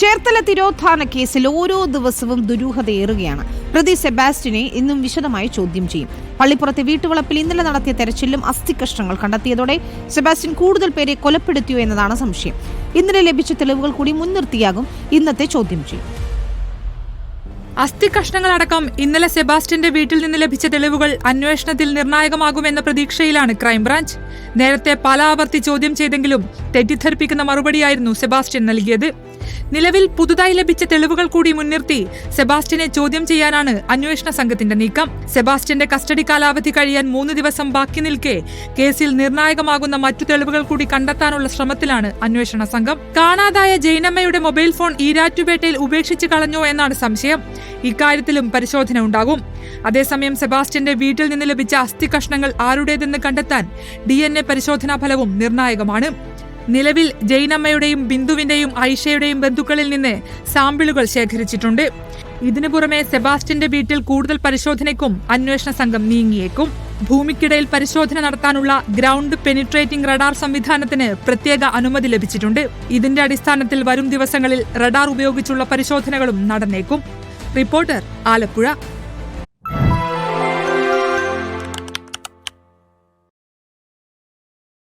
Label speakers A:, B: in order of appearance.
A: ചേർത്തല തിരോധാന കേസിൽ ഓരോ ദിവസവും ദുരൂഹതയേറുകയാണ് പ്രതി സെബാസ്റ്റിനെ ഇന്നും വിശദമായി ചോദ്യം ചെയ്യും. പള്ളിപ്പുറത്തെ വീട്ടുവളപ്പിൽ ഇന്നലെ നടത്തിയ തെരച്ചിലും അസ്ഥികഷ്ണങ്ങൾ കണ്ടെത്തിയതോടെ സെബാസ്റ്റ്യൻ കൂടുതൽ പേരെ കൊലപ്പെടുത്തിയോ എന്നതാണ് സംശയം. ഇന്നലെ ലഭിച്ച തെളിവുകൾ കൂടി മുൻനിർത്തിയാകും ഇന്നത്തെ ചോദ്യം ചെയ്യും.
B: അസ്ഥി കഷ്ണങ്ങളടക്കം ഇന്നലെ സെബാസ്റ്റ്യന്റെ വീട്ടിൽ നിന്ന് ലഭിച്ച തെളിവുകൾ അന്വേഷണത്തിൽ നിർണായകമാകുമെന്ന പ്രതീക്ഷയിലാണ് ക്രൈംബ്രാഞ്ച്. നേരത്തെ പല ആവർത്തി ചോദ്യം ചെയ്തെങ്കിലും തെറ്റിദ്ധരിപ്പിക്കുന്ന മറുപടിയായിരുന്നു സെബാസ്റ്റ്യൻ നൽകിയത്. നിലവിൽ പുതുതായി ലഭിച്ച തെളിവുകൾ കൂടി മുൻനിർത്തി സെബാസ്റ്റ്യനെ ചോദ്യം ചെയ്യാനാണ് അന്വേഷണ സംഘത്തിന്റെ നീക്കം. സെബാസ്റ്റ്യന്റെ കസ്റ്റഡി കാലാവധി കഴിയാൻ മൂന്ന് ദിവസം ബാക്കി നിൽക്കെ കേസിൽ നിർണായകമാകുന്ന മറ്റു തെളിവുകൾ കൂടി കണ്ടെത്താനുള്ള ശ്രമത്തിലാണ് അന്വേഷണ സംഘം. കാണാതായ ജൈനമ്മയുടെ മൊബൈൽ ഫോൺ ഈരാറ്റുപേട്ടയിൽ ഉപേക്ഷിച്ചു കളഞ്ഞോ എന്നാണ് സംശയം. ഇക്കാര്യത്തിലും പരിശോധന ഉണ്ടാകും. അതേസമയം സെബാസ്റ്റ്യന്റെ വീട്ടിൽ നിന്ന് ലഭിച്ച അസ്ഥി കഷ്ണങ്ങൾ ആരുടേതെന്ന് കണ്ടെത്താൻ ഡി പരിശോധനാ ഫലവും നിർണായകമാണ്. നിലവിൽ ജൈനമ്മയുടെയും ബിന്ദുവിന്റെയും ഐഷയുടെയും ബന്ധുക്കളിൽ നിന്ന് സാമ്പിളുകൾ ശേഖരിച്ചിട്ടുണ്ട്. ഇതിനു പുറമെ സെബാസ്റ്റ്യന്റെ വീട്ടിൽ കൂടുതൽ പരിശോധനയ്ക്കും അന്വേഷണ സംഘം നീങ്ങിയേക്കും. ഭൂമിക്കിടയിൽ പരിശോധന നടത്താനുള്ള ഗ്രൗണ്ട് പെനിട്രേറ്റിംഗ് റഡാർ സംവിധാനത്തിന് പ്രത്യേക അനുമതി ലഭിച്ചിട്ടുണ്ട്. ഇതിന്റെ അടിസ്ഥാനത്തിൽ വരും ദിവസങ്ങളിൽ റഡാർ ഉപയോഗിച്ചുള്ള പരിശോധനകളും നടന്നേക്കും. റിപ്പോർട്ടർ ആലപ്പുഴ.